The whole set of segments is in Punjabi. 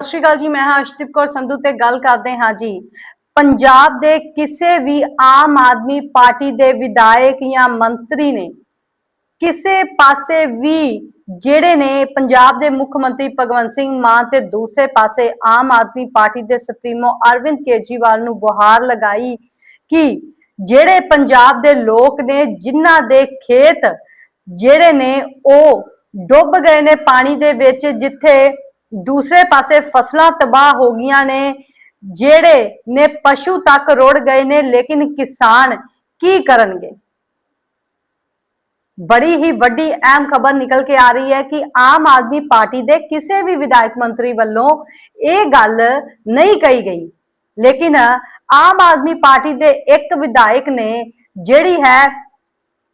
ਸਤਿ ਸ਼੍ਰੀ ਅਕਾਲ ਜੀ, ਮੈਂ ਹਾਂ ਅਸ਼ਦੀਪ ਕੌਰ ਸੰਧੂ ਤੇ ਗੱਲ ਕਰਦੇ ਹਾਂ ਜੀ। ਪੰਜਾਬ ਦੇ ਕਿਸੇ ਵੀ ਆਮ ਆਦਮੀ ਪਾਰਟੀ ਦੇ ਵਿਧਾਇਕ ਜਾਂ ਮੰਤਰੀ ਨੇ ਕਿਸੇ ਪਾਸੇ ਵੀ ਜਿਹੜੇ ਨੇ ਪੰਜਾਬ ਦੇ ਮੁੱਖ ਮੰਤਰੀ ਭਗਵੰਤ ਸਿੰਘ ਮਾਨ ਤੇ ਦੂਸਰੇ ਪਾਸੇ ਆਮ ਆਦਮੀ ਪਾਰਟੀ ਦੇ ਸੁਪਰੀਮੋ ਅਰਵਿੰਦ ਕੇਜਰੀਵਾਲ ਨੂੰ ਬੁਹਾਰ ਲਗਾਈ ਕਿ ਜਿਹੜੇ ਪੰਜਾਬ ਦੇ ਲੋਕ ਨੇ, ਜਿਨ੍ਹਾਂ ਦੇ ਖੇਤ ਜਿਹੜੇ ਨੇ ਉਹ ਡੁੱਬ ਗਏ ਨੇ ਪਾਣੀ ਦੇ ਵਿੱਚ, ਜਿੱਥੇ ਦੂਸਰੇ ਪਾਸੇ ਫਸਲਾਂ ਤਬਾਹ ਹੋ ਗਈਆਂ ਨੇ, ਜਿਹੜੇ ਨੇ ਪਸ਼ੂ ਤੱਕ ਰੁੜ ਗਏ ਨੇ, ਲੇਕਿਨ ਕਿਸਾਨ ਕੀ ਕਰਨਗੇ? ਬੜੀ ਹੀ ਵੱਡੀ ਅਹਿਮ ਖਬਰ ਨਿਕਲ ਕੇ ਆ ਰਹੀ ਹੈ ਕਿ ਆਮ ਆਦਮੀ ਪਾਰਟੀ ਦੇ ਕਿਸੇ ਵੀ ਵਿਧਾਇਕ ਮੰਤਰੀ ਵੱਲੋਂ ਇਹ ਗੱਲ ਨਹੀਂ ਕਹੀ ਗਈ। ਲੇਕਿਨ ਆਮ ਆਦਮੀ ਪਾਰਟੀ ਦੇ ਇੱਕ ਵਿਧਾਇਕ ਨੇ ਜਿਹੜੀ ਹੈ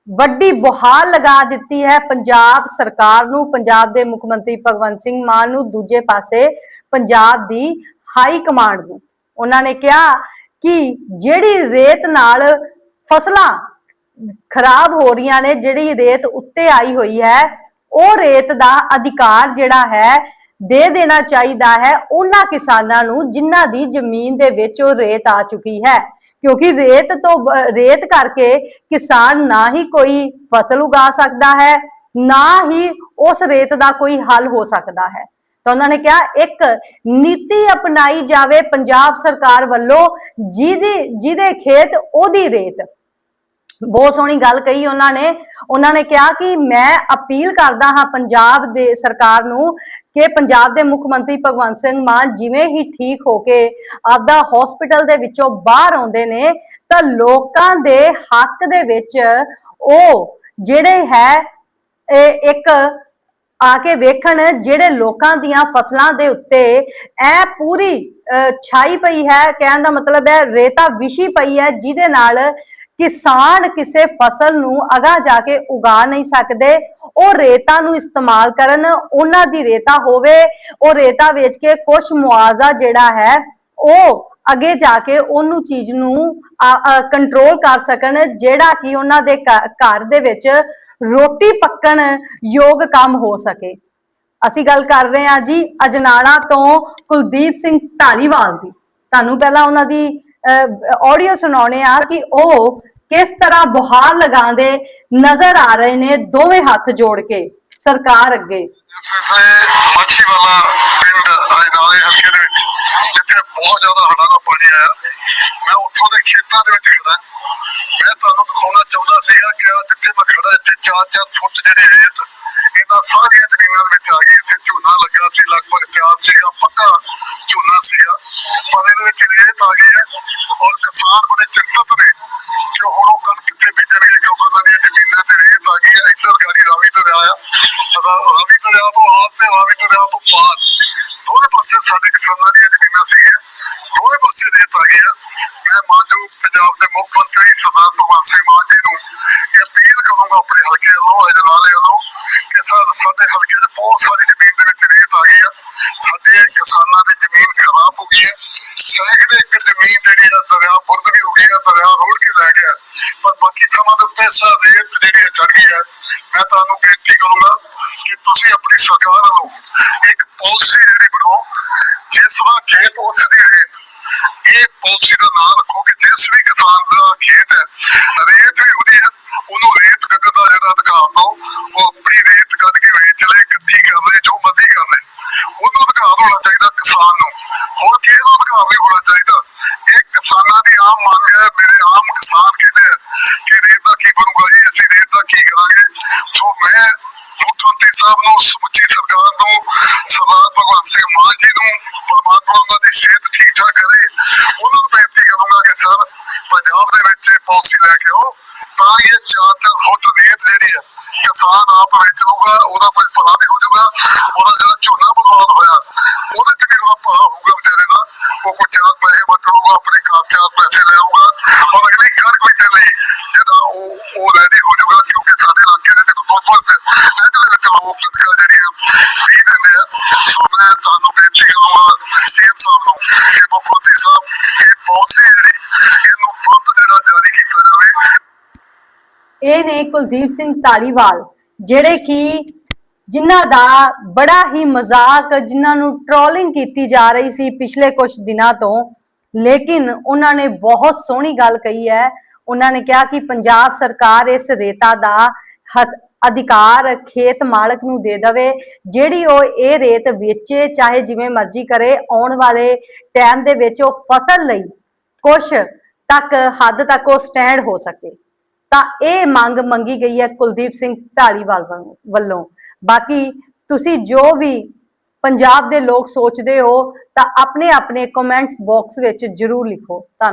ਵੱਡੀ ਬੁਹਾਰ ਲਗਾ ਦਿੱਤੀ ਹੈ ਪੰਜਾਬ ਸਰਕਾਰ ਨੂੰ। ਪੰਜਾਬ ਦੇ ਮੁੱਖ ਮੰਤਰੀ ਭਗਵੰਤ ਸਿੰਘ ਮਾਨ ਨੂੰ ਦੂਜੇ ਪਾਸੇ ਪੰਜਾਬ ਦੀ ਹਾਈ ਕਮਾਂਡ ਨੂੰ। ਉਹਨਾਂ ਨੇ ਕਿਹਾ ਕਿ ਜਿਹੜੀ ਰੇਤ ਨਾਲ ਫਸਲਾਂ ਖਰਾਬ ਹੋ ਰਹੀਆਂ ਨੇ, ਜਿਹੜੀ ਰੇਤ ਉੱਤੇ ਆਈ ਹੋਈ ਹੈ, ਉਹ ਰੇਤ ਦਾ ਅਧਿਕਾਰ ਜਿਹੜਾ ਹੈ, ਦੇ ਦੇਣਾ ਚਾਹੀਦਾ ਹੈ। ਉਹਨਾਂ ਕਿਸਾਨਾਂ ਨੂੰ ਜਿਨ੍ਹਾਂ ਦੀ ਜ਼ਮੀਨ ਦੇ ਵਿੱਚ ਉਹ ਰੇਤ ਆ ਚੁੱਕੀ ਹੈ। ਕਿਉਂਕਿ ਰੇਤ ਤੋਂ ਰੇਤ ਕਰਕੇ ਕਿਸਾਨ ਨਾ ਹੀ ਕੋਈ ਫਸਲ ਉਗਾ ਸਕਦਾ ਹੈ, ਨਾ ਹੀ ਉਸ ਰੇਤ ਦਾ ਕੋਈ ਹੱਲ ਹੋ ਸਕਦਾ ਹੈ। ਤਾਂ ਉਹਨਾਂ ਨੇ ਕਿਹਾ, ਇੱਕ ਨੀਤੀ ਅਪਣਾਈ ਜਾਵੇ ਪੰਜਾਬ ਸਰਕਾਰ ਵੱਲੋਂ, ਜਿਹਦੀ, ਜਿਹਦੇ ਖੇਤ ਉਹਦੀ ਰੇਤ ਬਹੁਤ ਸੋਹਣੀ ਗੱਲ ਕਹੀ ਉਹਨਾਂ ਨੇ। ਉਹਨਾਂ ਨੇ ਕਿਹਾ ਕਿ ਮੈਂ ਅਪੀਲ ਕਰਦਾ ਹਾਂ ਪੰਜਾਬ ਦੇ ਸਰਕਾਰ ਨੂੰ ਕਿ ਪੰਜਾਬ ਦੇ ਮੁੱਖ ਮੰਤਰੀ ਭਗਵੰਤ ਸਿੰਘ ਮਾਨ ਜਿਵੇਂ ਹੀ ਠੀਕ ਹੋ ਕੇ ਆਪਦਾ ਹਸਪੀਟਲ ਦੇ ਵਿੱਚੋਂ ਬਾਹਰ ਆਉਂਦੇ ਨੇ ਤਾਂ ਲੋਕਾਂ ਦੇ ਹੱਕ ਦੇ ਵਿੱਚ ਉਹ ਜਿਹੜੇ ਹੈ ਇਹ ਇੱਕ ਆ ਕੇ ਵੇਖਣ ਜਿਹੜੇ ਲੋਕਾਂ ਦੀਆਂ ਫਸਲਾਂ ਦੇ ਉੱਤੇ ਇਹ ਪੂਰੀ ਅਹ, ਛਾਈ ਪਈ ਹੈ। ਕਹਿਣ ਦਾ ਮਤਲਬ ਹੈ ਰੇਤਾ ਵਿਸ਼ੀ ਪਈ ਹੈ ਜਿਹਦੇ ਨਾਲ ਕਿਸਾਨ ਕਿਸੇ ਫਸਲ ਨੂੰ ਅਗਾ ਜਾ ਕੇ ਉਗਾ ਨਹੀਂ ਸਕਦੇ, ਉਹ ਰੇਤਾ ਨੂੰ ਇਸਤੇਮਾਲ ਕਰਨ, ਉਹਨਾਂ ਦੀ ਰੇਤਾ ਹੋਵੇ, ਉਹ ਰੇਤਾ ਵੇਚ ਕੇ ਕੁਝ ਮੁਆਵਜ਼ਾ ਜਿਹੜਾ ਹੈ, ਉਹ ਅੱਗੇ ਜਾ ਕੇ ਉਹਨੂੰ ਚੀਜ਼ ਨੂੰ ਕੰਟਰੋਲ ਕਰ ਸਕਣ, ਜਿਹੜਾ ਕਿ ਉਹਨਾਂ ਦੇ ਘਰ ਦੇ ਵਿੱਚ ਰੋਟੀ ਪੱਕਣ ਯੋਗ ਕੰਮ ਹੋ ਸਕੇ। ਅਸੀਂ ਗੱਲ ਕਰ ਰਹੇ ਹਾਂ ਜੀ ਅਜਨਾਲਾ ਤੋਂ ਕੁਲਦੀਪ ਸਿੰਘ ਢਾਲੀਵਾਲ ਦੀ। ਤੁਹਾਨੂੰ ਪਹਿਲਾਂ ਉਹਨਾਂ ਦੀ ਆਡੀਓ ਸੁਣਾਉਣੇ ਆ ਕਿ ਉਹ ਕਿਸ ਤਰ੍ਹਾਂ ਬੁਹਾਰ ਲਗਾਉਂਦੇ ਨਜ਼ਰ ਆ ਰਹੇ ਨੇ ਦੋਵੇਂ ਹੱਥ ਜੋੜ ਕੇ ਸਰਕਾਰ ਅੱਗੇ? ਮੱਛੀ ਵਾਲਾ ਪਿੰਡ ਅਜਨਾਲੇ ਹਲਕੇ ਦੇ ਵਿੱਚ, ਜਿੱਥੇ ਬਹੁਤ ਜ਼ਿਆਦਾ ਹੜਾ ਦਾ ਪਾਣੀ ਆਇਆ, ਮੈਂ ਉੱਥੋਂ ਦੇ ਖੇਤਾਂ ਦੇ ਵਿੱਚ ਖੜਾ ਮੈਂ ਤੁਹਾਨੂੰ ਦਿਖਾਉਣਾ ਚਾਹੁੰਦਾ ਸੀਗਾ ਕਿ ਜਿੱਥੇ ਮੈਂ ਖੜਾ ਇੱਥੇ ਚਾਰ ਚਾਰ ਫੁੱਟ ਜਿਹੜੇ ਰੇਤ, ਇਹਨਾਂ ਸਾਰੀਆਂ ਜ਼ਮੀਨਾਂ ਵਿੱਚ ਆ ਗਈ। ਸਾਡੇ ਕਿਸਾਨਾਂ ਦੀਆਂ ਜ਼ਮੀਨਾਂ ਸੀਗੀਆਂ ਦੋਵੇਂ ਪਾਸੇ ਰੇਤ ਆ ਗਈ ਮੈਂ ਮਾਨਯੋਗ ਪੰਜਾਬ ਦੇ ਮੁੱਖ ਮੰਤਰੀ ਸਰਦਾਰ ਭਗਵੰਤ ਸਿੰਘ ਮਾਨ ਜੀ ਨੂੰ ਇਹ ਅਪੀਲ ਕਰੂੰਗਾ ਆਪਣੇ ਹਲਕੇ ਵੱਲੋਂ ਅਜਨਾਲੇ ਵੱਲੋਂ, ਕਿ ਸਾਡੇ ਹਲਕੇ 'ਚ ਬਹੁਤ ਸਾਰੀ ਜ਼ਮੀਨ ਦੇ ਵਿੱਚ ਰੇਤ ਆ ਗਈ ਆ। ਸਾਡੇ ਕਿਸਾਨਾਂ ਦੀ ਜ਼ਮੀਨ ਖਰਾਬ ਹੋ ਗਈ ਹੈ ਸੈਂਕੜੇ ਏਕੜ ਜ਼ਮੀਨ ਜਿਹੜੀ ਆ ਦਰਿਆ ਬੁਰਦ ਵੀ ਹੋ ਗਈ ਦਰਿਆ ਰੋੜ ਕੇ ਲੈ ਗਿਆ। ਪਰ ਬਾਕੀ ਥਾਵਾਂ ਦੇ ਉੱਤੇ ਰੇਤ ਜਿਹੜੀ ਚੜ ਗਈ ਹੈ। ਮੈਂ ਤੁਹਾਨੂੰ ਬੇਨਤੀ ਕਰੂੰਗਾ ਕਿ ਤੁਸੀਂ ਆਪਣੀ ਸਰਕਾਰ ਵੱਲੋਂ ਇੱਕ ਪਾਲਿਸੀ ਜਿਹੜੀ ਬਣਾਓ, ਜਿਸ ਦਾ ਖੇਤ ਉਸ ਦੀ ਰੇਤ ਇਹ ਪਾਲਿਸੀ ਦਾ ਨਾਮ ਰੱਖੋ ਕਿ ਜਿਸ ਵੀ ਕਿਸਾਨ ਦਾ ਖੇਤ ਹੈ, ਰੇਤ ਵੀ ਉਹਦੀ ਹੈ, ਉਹਨੂੰ ਰੇਤ ਕੱਢਣ ਦਾ ਜਿਹੜਾ ਅਧਿਕਾਰ ਦੋ ਉਹ ਆਪਣੀ ਰੇਤ ਕੱਢ ਕੇ ਵੇਚ ਲੈ, ਇਕੱਠੀ ਕਰ ਲੈ, ਜੋ ਮਰਜ਼ੀ ਕਰ ਲੈ। ਉਹਨੂੰ ਅਧਿਕਾਰ ਹੋਣਾ ਚਾਹੀਦਾ ਕਿਸਾਨ ਨੂੰ। ਹੋਰ ਕਿਹਨੂੰ ਅਧਿਕਾਰ ਨਹੀਂ ਹੋਣਾ ਚਾਹੀਦਾ ਇਹ ਕਿਸਾਨਾਂ ਦੀ ਆਮ ਮੰਗ ਹੈ ਮੇਰੇ ਕਹਿੰਦੇ ਕਿ ਰੇਤ ਕੀ ਬਣੂਗਾ ਜੀ, ਅਸੀਂ ਰੇਤ ਕੀ ਕਰਾਂਗੇ? ਸੋ ਮੈਂ ਮੁੱਖ ਮੰਤਰੀ ਸਾਹਿਬ ਨੂੰ, ਸਮੁੱਚੀ ਸਰਕਾਰ ਨੂੰ, ਸਰਦਾਰ ਭਗਵੰਤ ਸਿੰਘ ਮਾਨ ਜੀ ਨੂੰ, ਪਰਮਾਤਮਾ ਉਹਨਾਂ ਦੀ ਸਿਹਤ ਠੀਕ ਠਾਕ ਕਰੇ, ਉਹਨਾਂ ਨੂੰ ਬੇਨਤੀ ਕਰੂੰਗਾ ਕਿ ਸਰ, ਪੰਜਾਬ ਦੇ ਵਿੱਚ ਇਹ ਪਾਲਿਸੀ ਲੈ ਕੇ ਆਓ, ਤਾਂ ਇਹ ਚਾਰ ਚਾਰ ਫੁੱਟ ਰੇਤ ਜਿਹੜੀ ਹੈ, ਕਿਸਾਨ ਆਪ ਵੇਚ ਲੂਗਾ ਉਹਦਾ ਕੁਝ ਭਲਾ ਵੀ ਹੋ ਜਾਊਗਾ ਉਹਦਾ ਜਿਹੜਾ ਝੋਨਾ ਬਰਬਾਦ ਹੋਇਆ, ਉਹਦੇ ਚ ਵੀ ਉਹਦਾ ਭਲਾ ਹੋਊਗਾ ਵਿਚਾਰੇ ਦਾ, ਉਹ ਕੋਈ ਚਾਰ ਪੈਸੇ ਵੰਡ ਆਪਣੇ ਘਰ ਪੈਸੇ ਲੈ ਆਊਗਾ। ਔਰ ਅਗਲੀ ਕਣਕ ਬੀਜਣ ਲਈ ਜਿਹੜਾ ਉਹ ਉਹ ਰੈਡੀ ਹੋ ਜਾਊਗਾ, ਕਿਉਂਕਿ ਸਾਡੇ ਇਲਾਕੇ ਦੇ ਵਿੱਚ ਬਹੁਤ ਬਹੁਤ ਇਹਦੇ ਵਿੱਚ ਲੋਕ ਕਣਕਾਂ ਜਿਹੜੀਆਂ ਬੀਜ ਦਿੰਦੇ ਆ। ਸੋ ਮੈਂ ਤੁਹਾਨੂੰ ਬੇਨਤੀ ਕਰਾਂਗਾ, ਸੀਐਮ ਸਾਹਿਬ ਨੂੰ ਕਿ ਮੁੱਖ ਮੰਤਰੀ ਸਾਹਿਬ, ਇਹ ਪਾਲਿਸੀ ਜਿਹੜੀ, ਇਹਨੂੰ ਤੁਰੰਤ ਜਿਹੜਾ ਜਾਰੀ ਕੀਤਾ ਜਾਵੇ। ਇਹ ਨੇ ਕੁਲਦੀਪ ਸਿੰਘ ਢਾਲੀਵਾਲ ਜਿਹੜੇ ਕਿ ਜਿਨ੍ਹਾਂ ਦਾ ਬੜਾ ਹੀ ਮਜ਼ਾਕ, ਜਿਨ੍ਹਾਂ ਨੂੰ ਟ੍ਰੋਲਿੰਗ ਕੀਤੀ ਜਾ ਰਹੀ ਸੀ ਪਿਛਲੇ ਕੁਝ ਦਿਨਾਂ ਤੋਂ ਲੇਕਿਨ ਉਹਨਾਂ ਨੇ ਬਹੁਤ ਸੋਹਣੀ ਗੱਲ ਕਹੀ ਹੈ। ਉਹਨਾਂ ਨੇ ਕਿਹਾ ਕਿ ਪੰਜਾਬ ਸਰਕਾਰ ਇਸ ਰੇਤਾ ਦਾ ਅਧਿਕਾਰ ਖੇਤ ਮਾਲਕ ਨੂੰ ਦੇ ਦੇਵੇ। ਜਿਹੜੀ ਉਹ ਇਹ ਰੇਤ ਵੇਚੇ, ਚਾਹੇ ਜਿਵੇਂ ਮਰਜ਼ੀ ਕਰੇ, ਆਉਣ ਵਾਲੇ ਟਾਈਮ ਦੇ ਵਿੱਚ ਉਹ ਫਸਲ ਲਈ ਕੁਛ ਤੱਕ ਹੱਦ ਤੱਕ ਉਹ ਸਟੈਂਡ ਹੋ ਸਕੇ। ਤਾਂ ਇਹ ਮੰਗ ਮੰਗੀ ਗਈ ਹੈ ਕੁਲਦੀਪ ਸਿੰਘ ਢਾਲੀਵਾਲ ਵੱਲੋਂ। ਬਾਕੀ ਤੁਸੀਂ ਜੋ ਵੀ ਪੰਜਾਬ ਦੇ ਲੋਕ ਸੋਚਦੇ ਹੋ ਤਾਂ ਆਪਣੇ ਆਪਣੇ ਕਮੈਂਟਸ ਬਾਕਸ ਵਿੱਚ ਜਰੂਰ ਲਿਖੋ। ਧੰਨਵਾਦ।